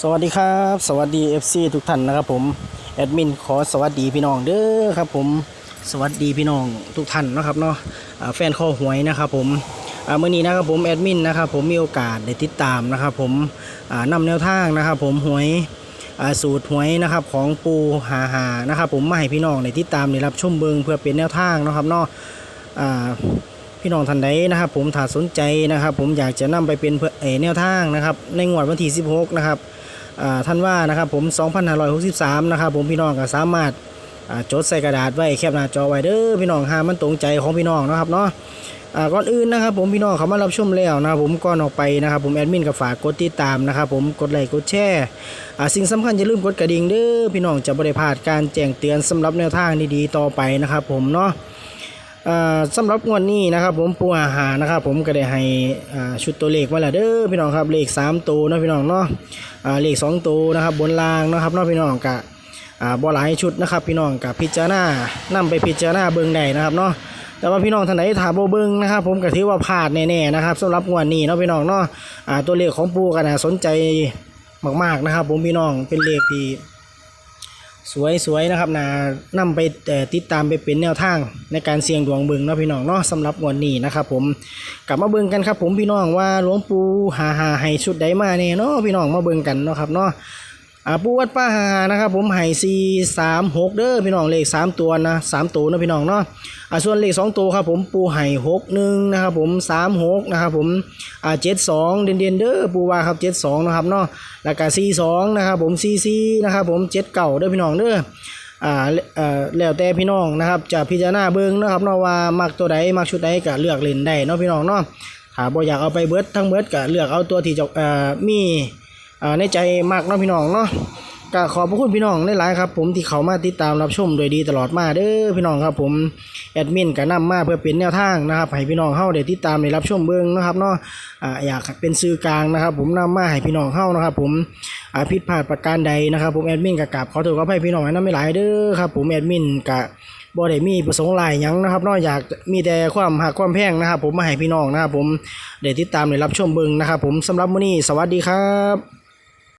สวัสดีครับ สวัสดี FC ทุกท่านนะครับผมแอดมินขอสวัสดีพี่น้องเด้อครับผมสวัสดีพี่น้องทุกท่านนะครับเนาะอ่าแฟนข้อหวยนะครับผมอ่ามื่อนี้นะครับผมแอดมินนะครับผมมีโอกาสได้ติดตามนะครับผมอ่านำแนวทางนะครับผมหวยสูตรหวยนะครับของปูหาหานะครับผมมาให้พี่น้องในติดตามในรับชมเบิงเพื่อเป็นแนวทางนะครับเนาะ พี่น้องท่านใดนะครับ ผมถ้าสนใจนะครับ ผมอยากจะนำไปเป็นเพื่อแนวทางนะครับ ในงวดวันที่ 16 นะครับท่านว่านะครับผม2563นะครับ ผมพี่น้องก็สามารถาจดใส่กระดาษไว้แคปหน้าจอไว้เด้อพี่น้องหามันตรงใจของพี่น้องนะครับเนาะก่อนอื่นนะครับ ผมพี่น้องเขามารับชมแล้วนะครับผมก่อนออกไปนะครับ ผมแอดมินก็ฝากกดติดตามนะครับ ผมกดไลค์กดแชร์สิ่งสำคัญอย่าลืมกดกระดิ่งเด้อพี่น้องจะบริพลาดการแจ้งเตือนสำหรับแนวทางดีๆต่อไปนะครับ ผมเนาะ สำหรับงวดนี้นะครับ ผมปูอาหารนะครับ ผมก็ได้ให้ชุดตัวเลขมาแล้วเด้อพี่น้องครับเลข3ตัวนะพี่น้องเนาะเลข2ตัวนะครับ บนรางนะครับเนาะพี่น้องกะอ่าบ่หลายชุดนะครับ พี่น้องกับพิจารณานำไปพิจารณาเบิ่งได้นะครับเนาะแต่ว่าพี่น้องท่านไหนถามบ่เบิ่งนะครับ ผมก็ถือว่าพลาดแน่ๆนะครับสำหรับงวดนี้เนาะพี่น้องเนาะตัวเลขของปูก็น่าสนใจมากๆนะครับ ผมพี่น้องเป็นเลขที่ สวยๆนะครับนะนำไปติดตามไปเป็นแนวทางในการเสี่ยงดวงเบิงเนาะพี่น้องเนาะสำหรับวันนี้นะครับผมกลับมาเบิงกันครับผมพี่น้องว่าหลวงปู่หาหาให้ชุดใดมาเนี่ยเนาะพี่น้องมาเบิงกันเนาะครับเนาะ อ่าปูวัดป้าหานะครับผมให้สี่สามหกเด้อพี่น้องเลขสามตัวนะสามตัวนะพี่น้องเนาะอ่าส่วนเลขสองตัวครับผมปู่ให้หกหนึ่งนะครับผมสามหกนะครับผมอ่าเจ็ดสองเด่นๆเด้อปูว่าครับเจ็ดสองนะครับเนาะแล้วก็ซีสองนะครับผมซีซีนะครับผมเจ็ดเก่าเด้อพี่น้องเด้ออ่าเอ่อแล้วแต่พี่น้องนะครับจะพิจารณาเบิ่งนะครับเนาะว่ามักตัวใดมักชุดใดก็เลือกเล่นได้เนาะพี่น้องเนาะถ้าบ่อยากเอาไปเบิดทั้งเบิดก็เลือกเอาตัวที่จะเอ่อมี ในใจมักเนาะพี่น้องเนาะก็ขอบพระคุณพี่น้องหลายๆครับผมที่เขามาติดตามรับชมโดยดีตลอดมาเด้อพี่น้องครับผมแอดมินก็นำมาเพื่อเป็นแนวทางนะครับให้พี่น้องเฮาได้ติดตามได้รับชมเบิ่งนะครับเนาะอ่าอยากเป็นสื่อกลางนะครับ ผมนำมาให้พี่น้องเฮานะครับ ผมอาผิดพลาดประการใดนะครับ ผมแอดมินกับกราบขอโทษขออภัยพี่น้องนะไม่หลายเด้อครับผมแอดมินกับบ่ได้มีประสงค์หลายหยังนะครับนอกจากมีแต่ความหักความแพงนะครับ ผมมาให้พี่น้องนะครับ ผมได้ติดตามได้รับชมเบิ่งนะครับ ผมสำหรับมื้อนี้สวัสดีครับ